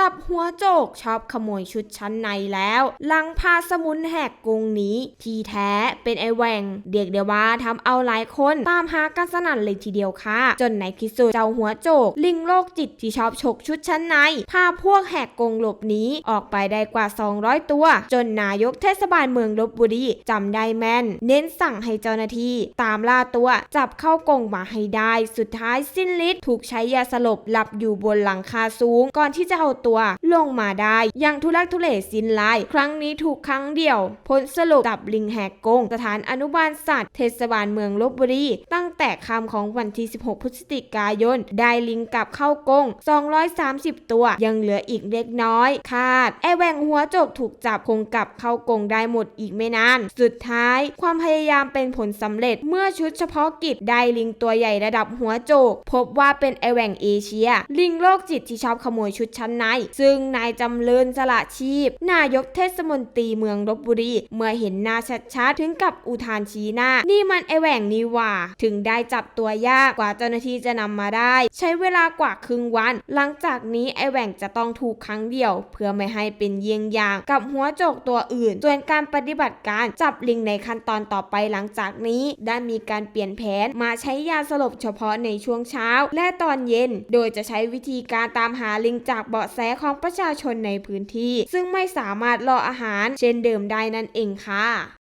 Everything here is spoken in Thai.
จับหัวโจกชอบขโมยชุดชั้นในแล้ว หลังพาสมุนแหกกรงนี้ ที่แท้เป็นไอแหวงเรียกได้ว่าทำเอาหลายคนตามหากันสนั่นเลยทีเดียวค่ะ จนในที่สุดเจ้าหัวโจก ลิงโรคจิตที่ชอบฉกชุดชั้นใน พาพวกแหกกรงหลบหนีออกไปได้กว่า 200 ตัว จนนายกเทศบาลเมืองลบบุรีจำได้แม่น เน้นสั่งให้เจ้าหน้าที่ ตามล่าตัวจับเข้ากรงมาให้ได้ สุดท้ายสิ้นฤทธิ์ถูกใช้ยาสลบหลับอยู่บนหลังคาสูง ก่อนที่จะเอาตัวลงมาได้อยังทุลักทุเลสิ้นลาย ครั้งนี้ถูกครั้งเดียว ผลสรุปจับลิงแหกกงสถานอนุบาลสัตว์เทศบาลเมืองลบบุรีต แต่คำของวันที่ 16 พฤศจิกายน ได้ลิงกลับเข้ากง 230 ตัว ยังเหลืออีกเล็กน้อย คาด ไอแหวงหัวโจกถูกจับคงกลับเข้ากงได้หมดอีกไม่นาน สุดท้าย ความพยายามเป็นผลสำเร็จ เมื่อชุดเฉพาะกิจได้ลิงตัวใหญ่ระดับหัวโจก พบว่าเป็นไอแหวงเอเชีย ลิงโรคจิตที่ชอบขโมยชุดชั้นใน ซึ่งนายจำเริญสละชีพ นายกเทศมนตรีเมืองลบบุรี เมื่อเห็นหน้าชัดๆ ถึงกับอุทานชี้หน้า นี่มันไอแหวงนี่ว่า ถึงได้จับตัวยากกว่าเจ้าหน้าที่จะนำมาได้ ใช้เวลากว่าครึ่งวัน หลังจากนี้ไอแหว่งจะต้องถูกครั้งเดียว เพื่อไม่ให้เป็นเยี่ยงอย่างกับหัวโจกตัวอื่น ส่วนการปฏิบัติการจับลิงในขั้นตอนต่อไปหลังจากนี้ ได้มีการเปลี่ยนแผนมาใช้ยาสลบเฉพาะในช่วงเช้า และตอนเย็น โดยจะใช้วิธีการตามหาลิงจากเบาะแสของประชาชนในพื้นที่ ซึ่งไม่สามารถรออาหารเช่นเดิมได้นั่นเองค่ะ